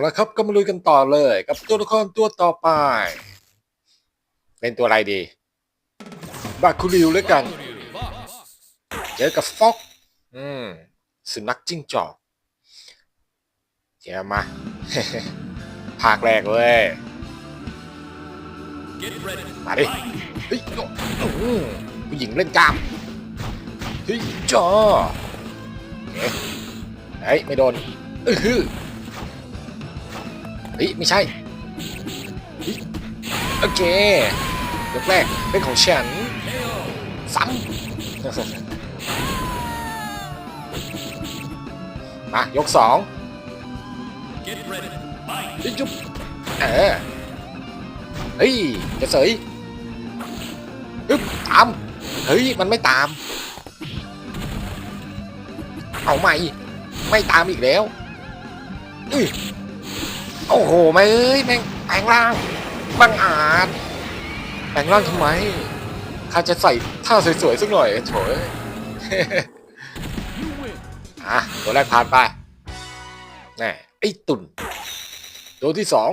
เอาละครับก็มาลุยกันต่อเลย กับตัวละครตัวต่อไป เป็นตัวอะไรดี บาคูริวแล้วกัน เจอกับฟ็อกอืมสุนัขจิ้งจอกเดี๋ยวมาภาคแรกเลยมาดิเฮ้ยโอ้ผู้หญิงเล่นกล้ามเฮ้ยจอเอ๊ะเฮ้ยไม่โดนเออ ฮ้ยไม่ใช่ โอเคยกแรกเป็นของฉันซ้ำมายกสองยจุ๊บเออเฮ้ยจะเสยฮึบตามเฮ้ยมันไม่ตาม เอาใหม่ ไม่ตามอีกแล้วอือ โอ้โหไม่เอ้ยแม่งแปลงร่างบังอาจแปลงร่างทำไมข้าจะใส่ท่าสวยๆสักหน่อยโถยอะตัวแรกผ่านไปแน่ไอ้ตุ่นตัวที่สอง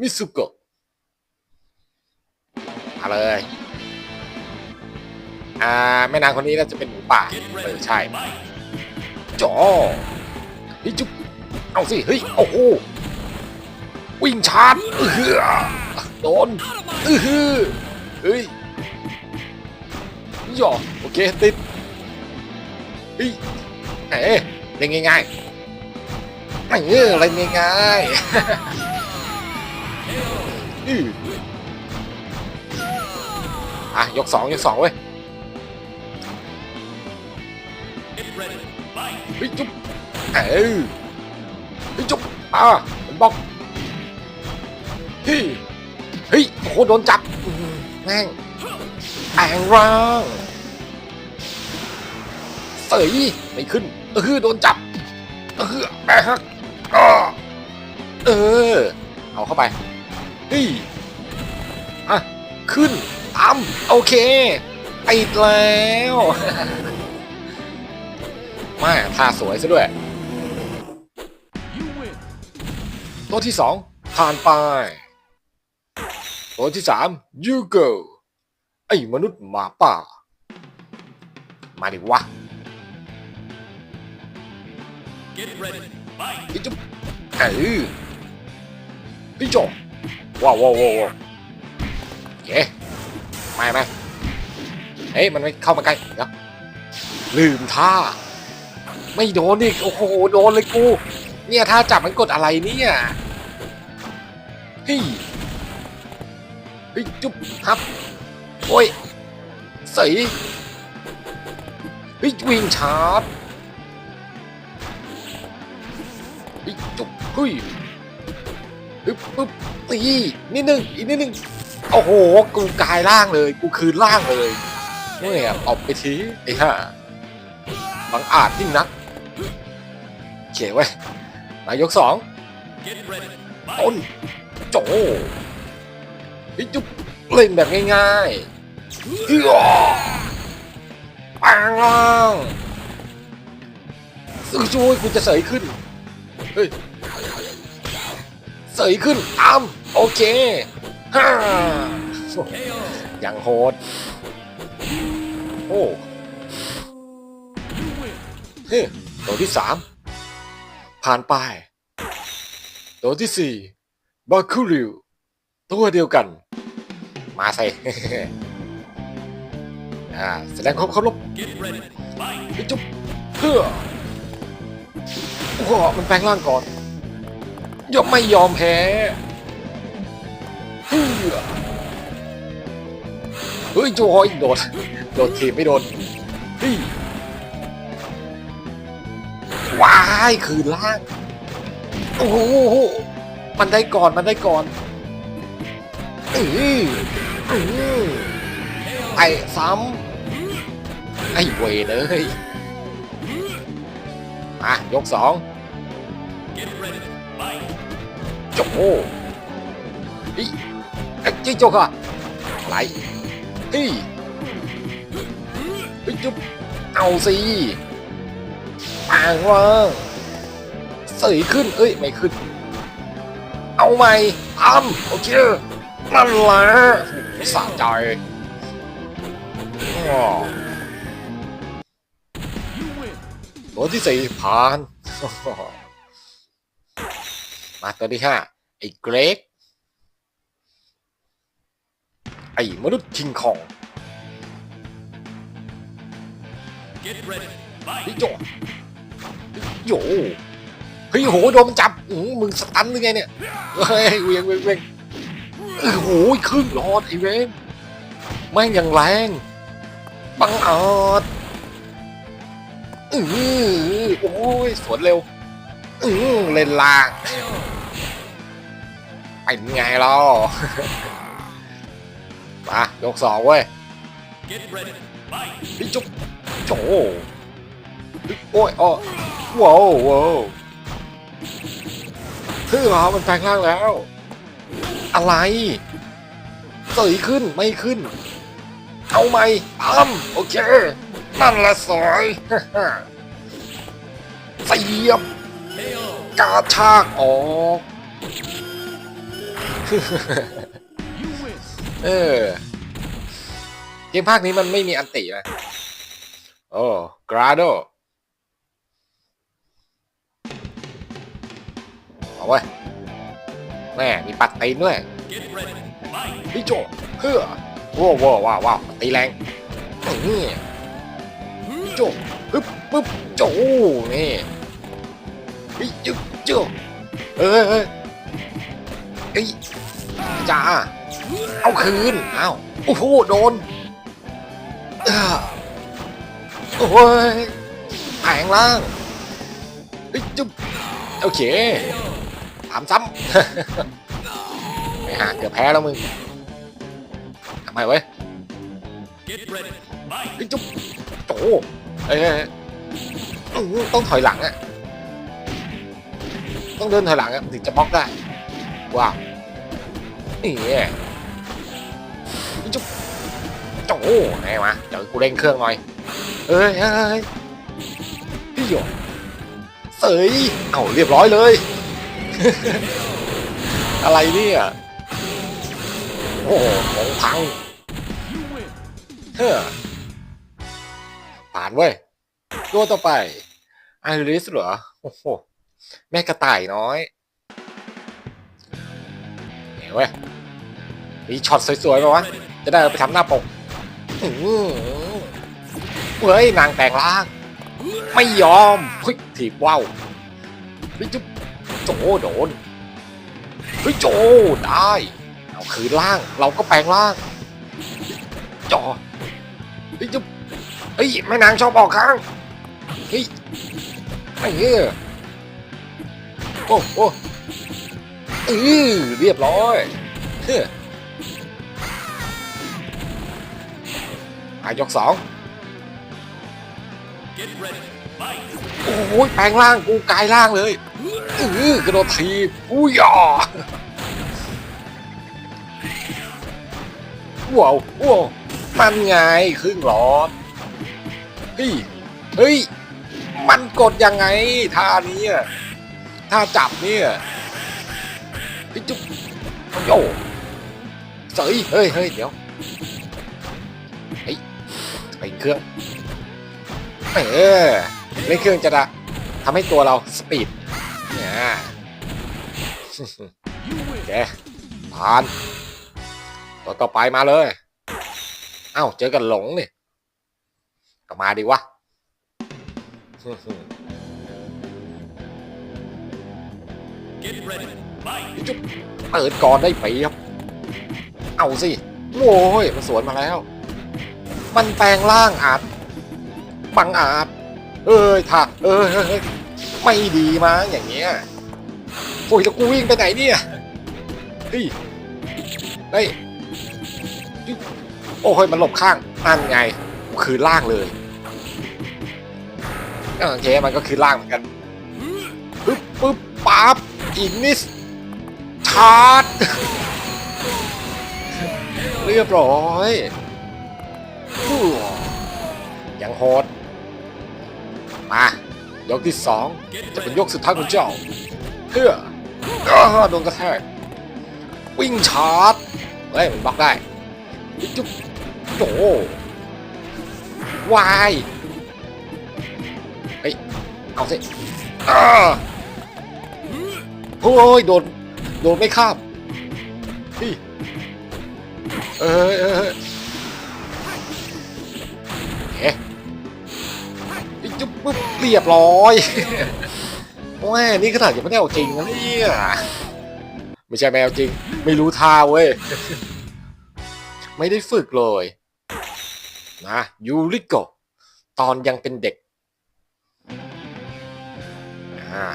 มิสุโกะมาเลยอ่าแม่นางคนนี้น่าจะเป็นหมูป่าเออใช่จอฮ้ยจุ๊บเอาสิเฮ้ยโอ้โห วิ่งชาร์จเออโดนเออเฮ้ยหย่อโอเคติดเฮ้ยเอ๊ะเล่นง่ายๆไม่เออเล่นง่ายๆอื้ออะยกสองยกสองเว้ยเฮ้ยจุ๊บเออเฮ้ยจุ๊บอ่าเป็นบอก เฮ้ยเฮ้ยโอ้โหโดนจับอื้อหือแม่งแองร่างเสยไม่ขึ้นเออโดนจับเออแบกฮักเออ เอาเข้าไปเฮ้ยอะขึ้นตามโอเคติดแล้วมาท่าสวยซะด้วยตัวที่สองผ่านไป ตัวที่สามยูโกไอ้มนุษย์หมาป่า มาดิวะพี่จุ๊บเออพี่โจว้าวว้าวว้าวเย้ไม่ไม่เฮ้ยมันไม่เข้ามาใกล้เดี๋ยวลืมท่า ไม่โดนอีกโอ้โหโดนเลยกู เนี่ยถ้าจับมันกดอะไรเนี่ยเฮ้ย เฮ้ยจุ๊บครับ โอ้ยใส่เฮ้ยวิ่งชาร์จเฮ้ยจุ๊บเฮ้ยปึ๊บปึ๊บตีนิดนึงอีกนิดนึงโอ้โห กูกลายร่างเลย กูคืนร่างเลยเนี่ยออกไปทีไอ้ห่าบังอาจยิ่งนักเขียนไว้นายกสองต้นโจ พี่จุ๊บเล่นแบบง่ายๆอื้อปังซึ่งช่วยกูจะเสยขึ้น เฮ้ย เสยขึ้นตามโอเคฮ่าอย่างโหด โอ้เฮ้ตัวที่สามผ่านไปตัวที่สี่บาคูริวตัวเดียวกัน มาใส่อ่าแสดงความเคารพไปจุ๊บเพื่อโอ้โหมันแปลงร่างก่อนยอมไม่ยอมแพ้เฮ้ยเฮ้ยโจฮอยโดดโดดทีบไม่โดนเฮ้ยว้ายคืนล่างโอ้โหมันได้ก่อนมันได้ก่อนเออเออ ไอ้ซ้ำไอ้เวเลยมายกสองโจเฮ้ยไอ้เจ๊โจค่ะไหลเฮ้ยเฮ้จุ๊บเอาสิปางว่างเสยขึ้น เอ้ย ไม่ขึ้น เอาใหม่ทำโอเค นั่นแหละสะใจอ้อตัวที่สี่ผ่าน มาตัวที่ห้าไอ้เกรก ไอ้มนุษย์คิงคอง Get ready. Fight. เฮ้ยโยโยเฮ้ยโหโดนมันจับอื้อมึงสตันหรือไงเนี่ย เฮ้ยเวียงเวียงเวียง โอ้โหครึ่งหลอดไอ้เวนแม่งย่างแรงบังอาจอือโอ้ยสวนเร็วอือเล่นล่างเป็นไงเรามายกสองเว้ยพี่จุ๊บโจโอ้ยอ้ว้าวว้าวเฮ้ยเหรอมันแปลงร่างแล้ว อะไรเสยขึ้นไม่ขึ้น เอาไหมอ้ำโอเค นั่นแหละสอยเสียบกาชากออกเออเกมภาคนี้มันไม่มีอันตินะโอ้กราโดเอาไว้ แม่มีปัดตีนด้วย Get ready. Fight. พี่โจเฮ้อว้าวว้าวว้าวว้าวตีแรงนี่พี่โจปึ๊บปึ๊บโจนี่พี่จุ๊บโจเอ้ยเอ้ยเอ้ยจ้าเอาคืนอ้าวโอ้โหโดนเอ้อโอ้ยแผงล่างเอ้ยจุ๊บโอเคถามซ้ำ ไม่หาเกือบแพ้แล้วมึงทำไมเว้ย Get ready. Fight. เอ้ยจุ๊บโอ้เอ้ยเอ้ยเอ้ยอื้อต้องถอยหลังอะต้องเดินถอยหลังอะถึงจะบล็อกได้ ว้าวนี่ไงจุ๊บโอ้ไงวะเดี๋ยวกูเร่งเครื่องหน่อยเอ้ยเอ้ยเอ้ยพี่หยกเสยเอาเรียบร้อยเลย อะไรเนี่ย โอ้โหของพังเฮ้อผ่านเว้ยตัวต่อไปไอริสเหรอ โอ้โห แม่กระต่ายน้อยเฮ้ยเว้ยมีช็อตสวยๆป่าวะ จะได้ไปทำหน้าปกเฮ้ย นางแต่งร่าง ไม่ยอมเฮ้ยถีบว่าวจุ๊บ โจโดนเฮ้ยโจได้เอาคืนล่างเราก็แปลงร่าง จอเฮ้ยจุ๊บเฮ้ยแม่นางชอบออกข้างเฮ้ยไอ้เหี้ยโอ้โอ้เออเรียบร้อยเฮ้ยอายกสอง Get ready. Fight. โอ้ยแปลงร่างกูกลายร่างเลยเออกระโดดทีอุ้ยอะว้าวว้าวมันไงครึ่งหลอดเฮ้ยเฮ้ย มันกดยังไงท่านี้อะท่าจับเนี่ยเฮ้ยจุ๊บโยเสยเฮ้ยเฮ้ยเดี๋ยวเฮ้ยไปเครื่องเออเล่นเครื่องจะด้ทำให้ตัวเราสปีด เนี่ย You win. แกผ่านตัวต่อไปมาเลย เอ้า เจอกันหลงนี่ก็มาดิวะ Get ready. Fight. จุ๊บเปิดก่อนได้เปรียบเอาสิ โว้ยมันสวนมาแล้ว มันแปลงร่างอาจบังอาจ เอ้ยท่าเอ้ยเฮ้ยเฮ้ย ไม่ดีมาอย่างเงี้ยโอ้ยแล้วกูวิ่งไปไหนเนี่ยเฮ้ยเฮ้ยโอ้ยมันหลบข้างนั่นไงคือล่างเลยโอเคมันก็คือล่างเหมือนกันปึ๊บปึ๊บปั๊บอินนิสชาร์จเรียบร้อยฮู้ยังโหดมา ยกที่สองจะเป็นยกสุดท้ายของเจ้า เพื่ออโดนกระแทกวิ่งชาร์จเฮ้ยมันบล็อกได้จุ๊บโอ้วายเฮ้ยเอาสิโอ้ยโดนโดนไม่ข้ามเฮ้ยเออ จุ๊บปุ๊บเรียบร้อยแม่นี่ขนาดยังไม่ได้เอาจริงนะเนี่ยไม่ใช่แมวจริง ไม่รู้ท่าเว้ย ไม่ได้ฝึกเลย นะยูริโกตอนยังเป็นเด็ก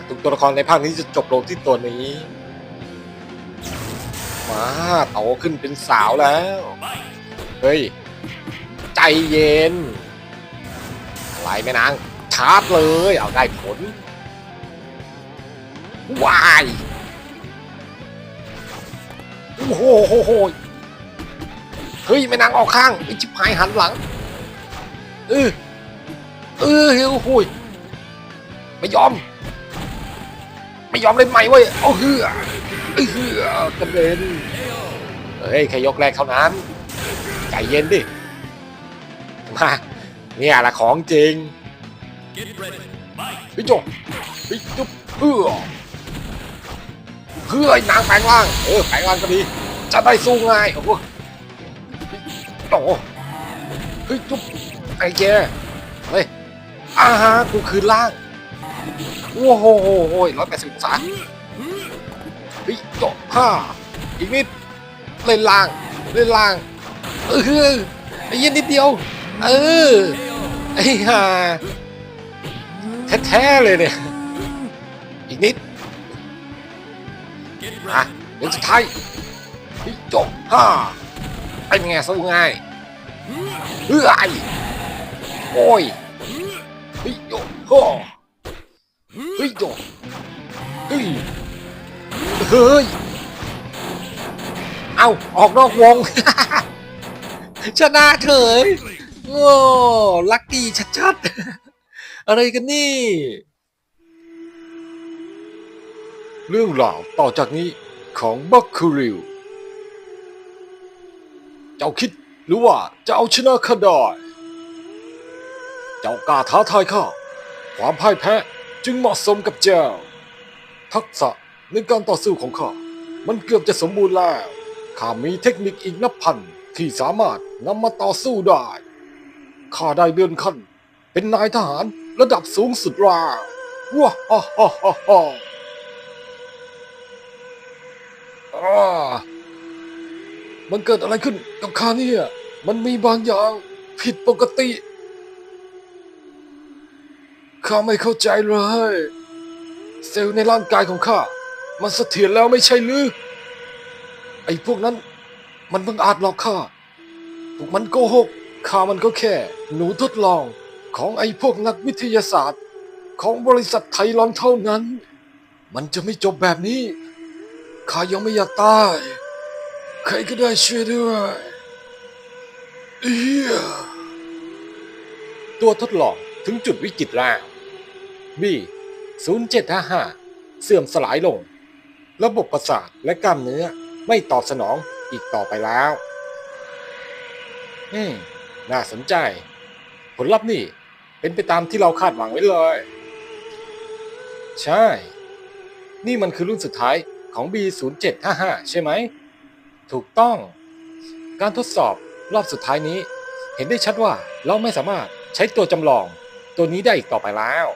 ทุกตัวละครในภาคนี้จะจบลงที่ตัวนี้มาโตขึ้นเป็นสาวแล้ว เฮ้ย ใจเย็น ไรแม่นางชาร์จเลย เอาได้ผลวายโอ้โหโหโหเฮ้ยแม่นางออกข้างไอชิบหายหันหลังเออเออเฮ้ยโอ้โหยไม่ยอม ไม่ยอมเล่นใหม่เว้ยเอาเฮือเออเฮือกระเด็นเฮ้ยแค่ยกแรกเท่านั้นใจเย็นดิมา เนี่ยแหละของจริง Get ready! Fight! พี่โจพี่จุ๊บเพื่อเพื่อไอ้นางแปลงร่าง เออแปลงร่างก็ดี จะได้สู้ง่ายโอ้โหโอ้โหเฮ้ยจุ๊บไอ้แกเฮ้ยอาฮะกูคืนล่างโอ้โหโอ้ยร้อยแปดสิบองศาเฮ้ยโจห้าอีกนิดเล่นล่างเล่นล่างเออไอ้เย็นนิดเดียว เออ ไอ้ห่าแท้ๆเลยเนี่ย อีกนิดอะเดี๋ยวสุดท้ายจบฮ่าไอ้ไงสู้ง่ายเฮ้ยโอ้ยเฮ้ยโยฮ่าเฮ้ยโยเฮ้ยเฮ้ยเอาออกนอกวงชนะเฉย โอ้ลักกี้ชัดๆ อะไรกันนี่ เรื่องราวต่อจากนี้ของบัคคูริว เจ้าคิดหรือว่าจะเอาชนะข้าได้ เจ้ากล้าท้าทายข้า ความพ่ายแพ้จึงเหมาะสมกับเจ้า ทักษะในการต่อสู้ของข้า มันเกือบจะสมบูรณ์แล้ว ข้ามีเทคนิคอีกนับพันที่สามารถนำมาต่อสู้ได้ ข้าได้เลื่อนขั้น เป็นนายทหารระดับสูงสุดแล้วว้าฮ่าฮ่าฮ่าฮ่าอ่ามันเกิดอะไรขึ้นกับข้าเนี่ย มันมีบางอย่างผิดปกติ ข้าไม่เข้าใจเลย เซลล์ในร่างกายของข้า มันเสถียรแล้วไม่ใช่หรือ ไอ้พวกนั้น มันบังอาจหลอกข้า พวกมันโกหก ข้ามันก็แค่ หนูทดลองของไอ้พวกนักวิทยาศาสตร์ ของบริษัทไทยลอนเท่านั้น มันจะไม่จบแบบนี้ ข้ายังไม่อยากตาย ใครก็ได้ช่วยด้วยเอียตัวทดลองถึงจุดวิกฤตแล้ว B 0755 เสื่อมสลายลง ระบบประสาทและกล้ามเนื้อไม่ตอบสนองอีกต่อไปแล้ว อืม น่าสนใจ ผลลัพธ์นี่เป็นไปตามที่เราคาดหวังไว้เลย ใช่ นี่มันคือรุ่นสุดท้ายของ B0755 ใช่ไหม ถูกต้อง การทดสอบรอบสุดท้ายนี้ เห็นได้ชัดว่าเราไม่สามารถใช้ตัวจำลอง ตัวนี้ได้อีกต่อไปแล้ว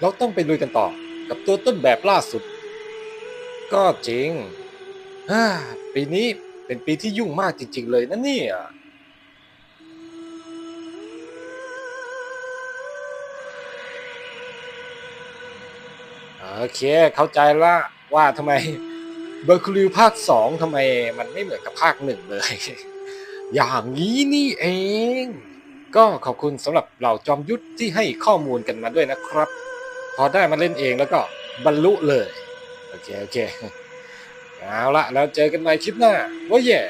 เราต้องไปลุยกันต่อกับตัวต้นแบบล่าสุด ก็จริงปีนี้เป็นปีที่ยุ่งมากจริง ๆ เลยนะเนี่ย โอเค เข้าใจละว่าทำไมเบอร์คลิวภาคสองทำไมมันไม่เหมือนกับภาคหนึ่งเลย อย่างนี้นี่เอง ก็ขอบคุณสำหรับเหล่าจอมยุทธที่ให้ข้อมูลกันมาด้วยนะครับ พอได้มาเล่นเองแล้วก็บรรลุเลย โอเค โอเค เอาละแล้วเจอกันใหม่คลิปหน้าว่าแย่